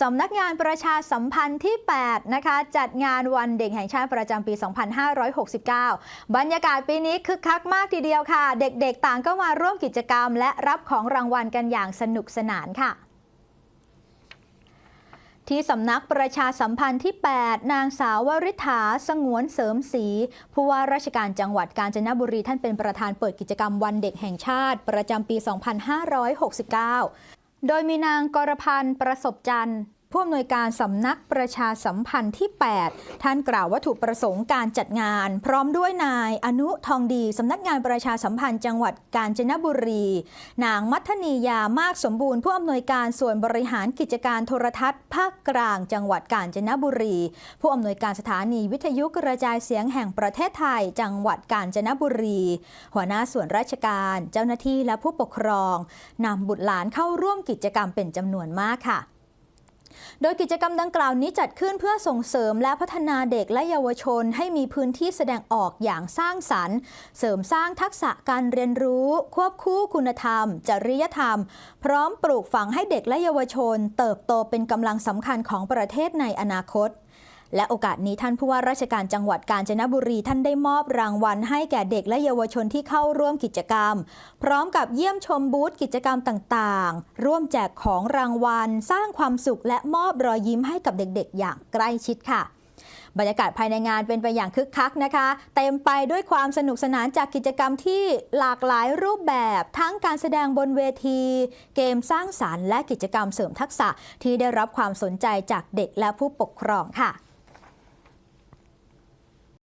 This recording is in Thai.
สำนักงานประชาสัมพันธ์ที่ 8 นะคะ จัดงานวันเด็กแห่งชาติประจำปี 2569 บรรยากาศปีนี้คึกคักมากทีเดียวค่ะ เด็กๆ ต่างก็มาร่วมกิจกรรม และรับของรางวัลกันอย่างสนุกสนานค่ะที่สำนักประชาสัมพันธ์ที่ 8 นางสาววริษฐาสงวนเสริมศรีผู้ว่าราชการจังหวัดกาญจนบุรีท่านเป็นประธานเปิดกิจกรรมวันเด็กแห่งชาติ ประจำปี 2569 โดยมีนางกรพันธ์ประสบจันทร์ ผู้อำนวยการสำนักประชาสัมพันธ์ที่ 8 ท่านกล่าววัตถุประสงค์การจัดงาน พร้อมด้วยนายอนุทองดีสำนักงานประชาสัมพันธ์จังหวัดกาญจนบุรี นางมัทนียามากสมบูรณ์ผู้อำนวยการส่วนบริหารกิจการโทรทัศน์ ภาคกลาง จังหวัดกาญจนบุรี ผู้อำนวยการสถานีวิทยุกระจายเสียงแห่งประเทศไทย จังหวัดกาญจนบุรี หัวหน้าส่วนราชการ เจ้าหน้าที่และผู้ปกครองนำบุตรหลานเข้าร่วมกิจกรรมเป็นจำนวนมากค่ะ โดยกิจกรรมดังกล่าวนี้จัดขึ้นเพื่อส่งเสริมและพัฒนาเด็กและเยาวชน ให้มีพื้นที่แสดงออกอย่างสร้างสรรค์ เสริมสร้างทักษะการเรียนรู้ ควบคู่คุณธรรม จริยธรรม พร้อมปลูกฝังให้เด็กและเยาวชน เติบโตเป็นกำลังสำคัญของประเทศในอนาคต และโอกาสนี้ท่านผู้ว่าราชการจังหวัดกาญจนบุรีท่านได้มอบรางวัลให้แก่เด็กและเยาวชนที่เข้าร่วมกิจกรรม พร้อมกับเยี่ยมชมบูธกิจกรรมต่างๆ ร่วมแจกของรางวัล สร้างความสุขและมอบรอยยิ้มให้กับเด็กๆ อย่างใกล้ชิดค่ะบรรยากาศภายในงานเป็นไปอย่างคึกคักนะคะ เต็มไปด้วยความสนุกสนานจากกิจกรรมที่หลากหลายรูปแบบ ทั้งการแสดงบนเวที เกมสร้างสารรค์และกิจกรรมเสริมทักษะที่ได้รับความสนใจจากเด็กและผู้ปกครองค่ะ